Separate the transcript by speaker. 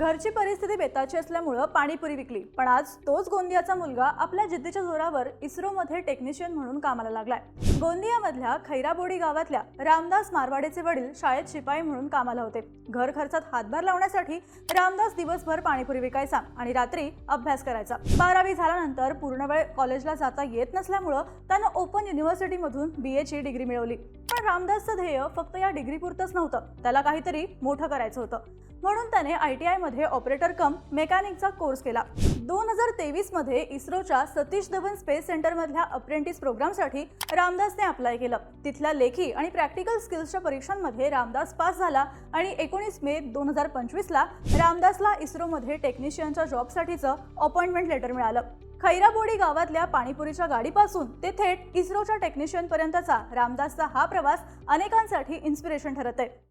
Speaker 1: घरची परिस्थिती बेताची असल्यामुळं पाणीपुरी विकली. पण आज तोच गोंदियाचा मुलगा आपल्या जिद्दीच्या जोरावर इस्रोमध्ये टेक्निशियन म्हणून कामाला लागलाय. गोंदियामधल्या खैराबोडी गावातल्या रामदास मारवाडेचे वडील शाळेत शिपाई म्हणून कामाला होते. घर खर्चात हातभार लावण्यासाठी रामदास दिवसभर पाणीपुरी विकायचा आणि रात्री अभ्यास करायचा. बारावी झाल्यानंतर पूर्ण वेळ कॉलेजला जाता येत नसल्यामुळं त्यानं ओपन युनिव्हर्सिटीमधून बी एची डिग्री मिळवली. पण रामदासचं ध्येय फक्त या डिग्रीपुरतंच नव्हतं. त्याला काहीतरी मोठं करायचं होतं. म्हणून त्याने आय टी आयमध्ये ऑपरेटर कम मेकॅनिकचा कोर्स केला. दोन हजार तेवीसमध्ये इस्रोच्या सतीश धवन स्पेस सेंटरमधल्या अप्रेंटिस प्रोग्रामसाठी रामदासने अप्लाय केलं. तिथल्या लेखी आणि प्रॅक्टिकल स्किल्सच्या परीक्षांमध्ये रामदास पास झाला आणि एकोणीस मे दोन हजार पंचवीसला रामदासला इस्रोमध्ये टेक्निशियनच्या जॉबसाठीचं अपॉइंटमेंट लेटर मिळालं. खैराबोडी गावातल्या पाणीपुरीच्या गाडीपासून ते थेट इस्रोच्या टेक्निशियनपर्यंतचा रामदासचा हा प्रवास अनेकांसाठी इन्स्पिरेशन ठरत आहे.